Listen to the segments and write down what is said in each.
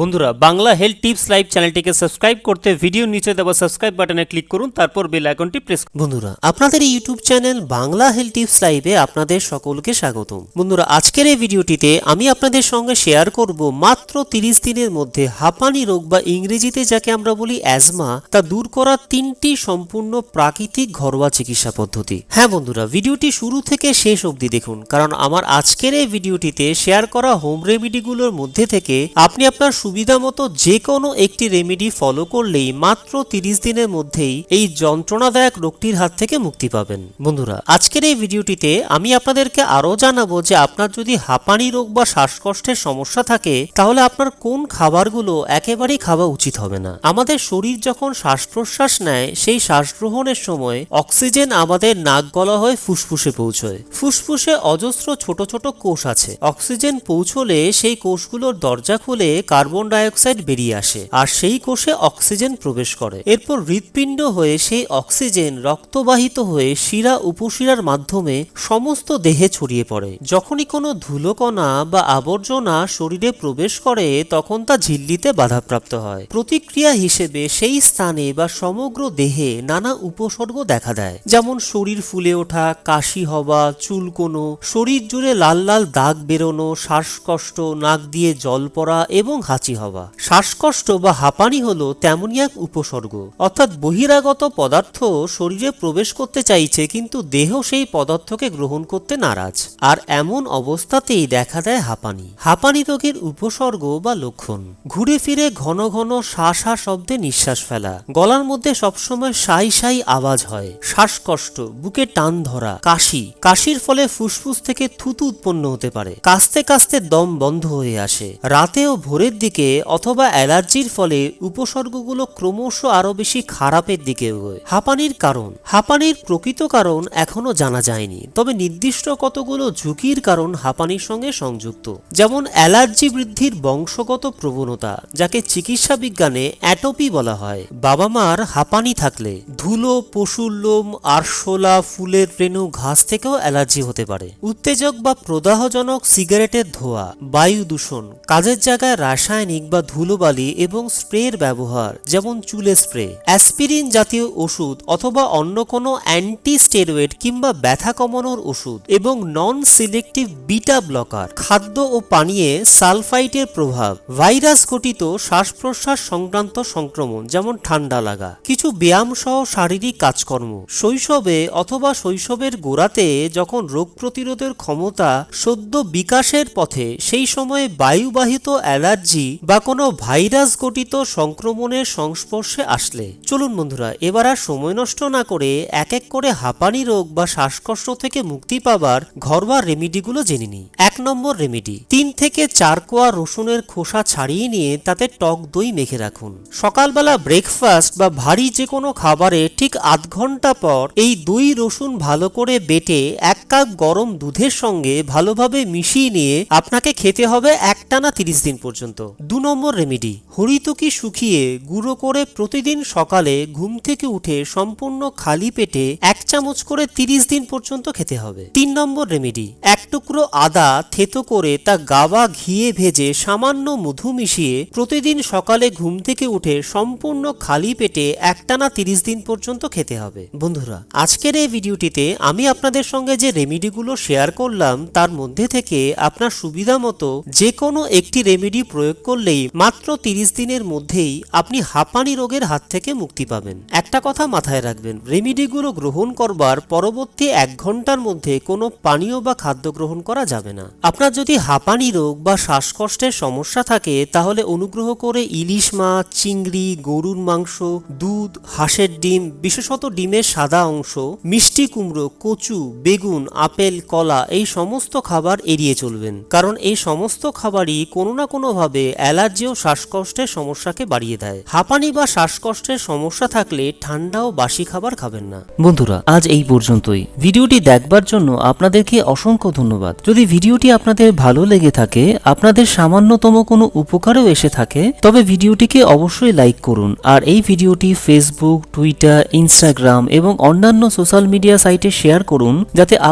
বন্ধুরা, Bangla health tips live চ্যানেলটিকে subscribe করতে ভিডিও নিচে দেওয়া সাবস্ক্রাইব বাটনে ক্লিক করুন, তারপর বেল আইকনটি প্রেস বন্ধুরা, আপনাদের YouTube channel Bangla health tips লাইভে আপনাদের সকলকে স্বাগতম। বন্ধুরা, আজকের এই ভিডিওটিতে আমি আপনাদের সঙ্গে শেয়ার করব মাত্র তিরিশ দিনের মধ্যে হাঁপানি রোগ বা ইংরেজিতে যাকে আমরা বলি অ্যাজমা, তা দূর করার তিনটি সম্পূর্ণ প্রাকৃতিক ঘরোয়া চিকিৎসা পদ্ধতি। হ্যাঁ বন্ধুরা, ভিডিওটি শুরু থেকে শেষ অবধি দেখুন, কারণ আমার আজকের এই ভিডিওটিতে শেয়ার করা হোম রেমিডিগুলোর মধ্যে থেকে আপনি আপনার সুবিধা মতো যে কোনো একটি রেমেডি ফলো করলেই মাত্র তিরিশ দিনের মধ্যেই এই যন্ত্রণাদায়ক রোগটির হাত থেকে মুক্তি পাবেন। বন্ধুরা, আজকের এই ভিডিওটিতে আমি আপনাদেরকে আরও জানাব যে আপনার যদি হাঁপানি রোগ বা শ্বাসকষ্টের সমস্যা থাকে, তাহলে আপনার কোন খাবারগুলো একেবারেই খাওয়া উচিত হবে না। আমাদের শরীর যখন শ্বাস প্রশ্বাস নেয়, সেই শ্বাস গ্রহণের সময় অক্সিজেন আমাদের নাক গলা হয়ে ফুসফুসে পৌঁছয়। ফুসফুসে অজস্র ছোট ছোট কোষ আছে। অক্সিজেন পৌঁছলে সেই কোষগুলোর দরজা খুলে কার্বন ডাইঅক্সাইড বেরিয়ে আসে, আর সেই কোষে অক্সিজেন প্রবেশ করে। এরপর হৃৎপিণ্ড হয়ে সেই অক্সিজেন রক্তবাহিত হয়ে শিরা উপশিরার মাধ্যমে সমস্ত দেহে ছড়িয়ে পড়ে। যখনই কোনো ধুলোকণা বা আবর্জনা শরীরে প্রবেশ করে, তখন তা ঝিল্লিতে বাধাপ্রাপ্ত হয়। প্রতিক্রিয়া হিসেবে সেই স্থানে বা সমগ্র দেহে নানা উপসর্গ দেখা দেয়। যেমন শরীর ফুলে ওঠা, কাশি হওয়া চুলকোনো শরীর জুড়ে লাল লাল দাগ বেরোনো, শ্বাসকষ্ট, নাক দিয়ে জল পড়া এবং হাঁচি হওয়া। শ্বাসকষ্ট বা হাঁপানি হলো তেমনই এক উপসর্গ। অর্থাৎ বহিরাগত পদার্থ শরীরে প্রবেশ করতে চাইছে কিন্তু দেহ সেই পদার্থকে গ্রহণ করতে নারাজ। আর এমন অবস্থাতেই দেখা দেয় হাঁপানি। হাঁপানি রোগের উপসর্গ বা লক্ষণ। ঘুরে ফিরে ঘন ঘন শা শা শব্দে নিঃশ্বাস ফেলা। গলার মধ্যে সবসময় সাই সাই আওয়াজ হয়। শ্বাসকষ্ট, বুকে টান ধরা, কাশি। কাশির ফলে ফুসফুস থেকে থুতু উৎপন্ন হতে পারে। কাস্তে কাস্তে দম বন্ধ হয়ে আসে। রাতে ও ভোরের দিকে অথবা অ্যালার্জির ফলে উপসর্গগুলো ক্রমশ আরও বেশি খারাপের দিকে এগোয়। হাঁপানির কারণ। হাঁপানির প্রকৃত কারণ এখনও জানা যায়নি, তবে নির্দিষ্ট কতগুলো ঝুঁকির কারণ হাঁপানির সঙ্গে সংযুক্ত। যেমন অ্যালার্জি বৃদ্ধির বংশগত প্রবণতা, যাকে চিকিৎসা বিজ্ঞানে অ্যাটোপি বলা হয়। বাবা মার হাঁপানি থাকলে ধুলো, পশুর লোম, আরশোলা, ফুলের রেণু, ঘাস থেকেও অ্যালার্জি হতে পারে। উত্তেজক বা প্রদাহজনক সিগারেটের ধোয়া, বায়ু দূষণ, কাজের জায়গায় রাসায়নিক বা ধুলোবালি এবং স্প্রের ব্যবহার, যেমন চুলে স্প্রে, অ্যাসপিরিন জাতীয় ওষুধ অথবা অন্য কোনো অ্যান্টি স্টেরয়েড কিংবা ব্যথা কমানোর ওষুধ এবং নন সিলেক্টিভ বিটা ব্লকার। খাদ্য ও পানীয়ে সালফাইটের প্রভাব। ভাইরাস ঘটিত শ্বাস প্রশ্বাস সংক্রান্ত সংক্রমণ, যেমন ঠান্ডা লাগা। কিছু ব্যায়াম সহ শারীরিক কাজকর্ম। শৈশবে অথবা শৈশবের গোড়াতে যখন রোগ প্রতিরোধের ক্ষমতা সদ্য বিকাশের পথে, সেই সময়ে বায়ুবাহিত অ্যালার্জি বা কোনো ভাইরাস ঘটিত সংক্রমণের সংস্পর্শে আসলে। চলুন বন্ধুরা, এবার আর সময় নষ্ট না করে এক এক করে হাঁপানি রোগ বা শ্বাসকষ্ট থেকে মুক্তি পাবার ঘরোয়া রেমিডিগুলো জেনে নিই। এক নম্বর রেমিডি, তিন থেকে চার কোয়া রসুনের খোসা ছাড়িয়ে নিয়ে তাতে টক দই মেখে রাখুন। সকালবেলা ব্রেকফাস্ট বা ভারী যে কোনো খাবারে ঠিক আধ ঘণ্টা পর এই দই রসুন ভালো করে বেটে এক কাপ গরম দুধের সঙ্গে ভালোভাবে মিশিয়ে নিয়ে আপনাকে খেতে হবে একটানা তিরিশ দিন পর্যন্ত। দু নম্বর রেমিডি হরিতকি শুকিয়ে গুঁড়ো করে প্রতিদিন সকালে ঘুম থেকে উঠে সম্পূর্ণ খালি পেটে এক চামচ করে তিরিশ দিন পর্যন্ত খেতে হবে। তিন নম্বর রেমিডি এক টুকরো আদা থেতো করে তা গাওয়া ঘিয়ে ভেজে সামান্য মধু মিশিয়ে প্রতিদিন সকালে ঘুম থেকে উঠে সম্পূর্ণ খালি পেটে একটানা তিরিশ দিন পর্যন্ত খেতে হবে। বন্ধুরা, আজকের এই ভিডিওটিতে আমি আপনাদের সঙ্গে যে রেমিডিগুলো শেয়ার করলাম, তার মধ্যে থেকে আপনার সুবিধা মতো যে কোনো একটি রেমেডি প্রয়োগ করলেই মাত্র তিরিশ দিনের মধ্যেই আপনি হাঁপানি রোগের হাত থেকে মুক্তি পাবেন। একটা কথা মাথায় রাখবেন, রেমিডিগুলো গ্রহণ করবার পরবর্তী এক ঘণ্টার মধ্যে কোনো পানীয় বা খাদ্য গ্রহণ করা যাবে না। আপনার যদি হাঁপানি রোগ বা শ্বাসকষ্টের সমস্যা থাকে, তাহলে অনুগ্রহ করে ইলিশ মাছ, চিংড়ি, গরুর মাংস, দুধ, হাঁসের ডিম, বিশেষত ডিমের সাদা অংশ, মিষ্টি কুমড়ো, কচু, বেগুন আপেল, কলা এই সমস্ত খাবার এড়িয়ে চলবেন। কারণ এই সমস্ত খাবারই কোনো না কোনোভাবে অ্যালার্জি ও শ্বাসকষ্টের সমস্যাকে বাড়িয়ে দেয়। হাঁপানি বা শ্বাসকষ্টের সমস্যা থাকলে ঠান্ডা ও বাসি খাবার খাবেন না। বন্ধুরা, আজ এই পর্যন্তই। ভিডিওটি দেখবার জন্য আপনাদেরকে অসংখ্য ধন্যবাদ। যদি ভিডিওটি আপনাদের ভালো লেগে থাকে, আপনাদের সামান্যতম কোনো উপকারও এসে থাকে, তবে ভিডিওটিকে অবশ্যই লাইক করুন। আর এই ভিডিওটি ফেসবুক টুইটার ইনস্টাগ্রাম এবং অন্যান্য সোশ্যাল মিডিয়া সাইটে শেয়ার করুন, যাতে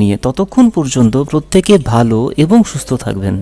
নিয়ে ততক্ষণ পর্যন্ত প্রত্যেকে ভালো এবং সুস্থ থাকবেন।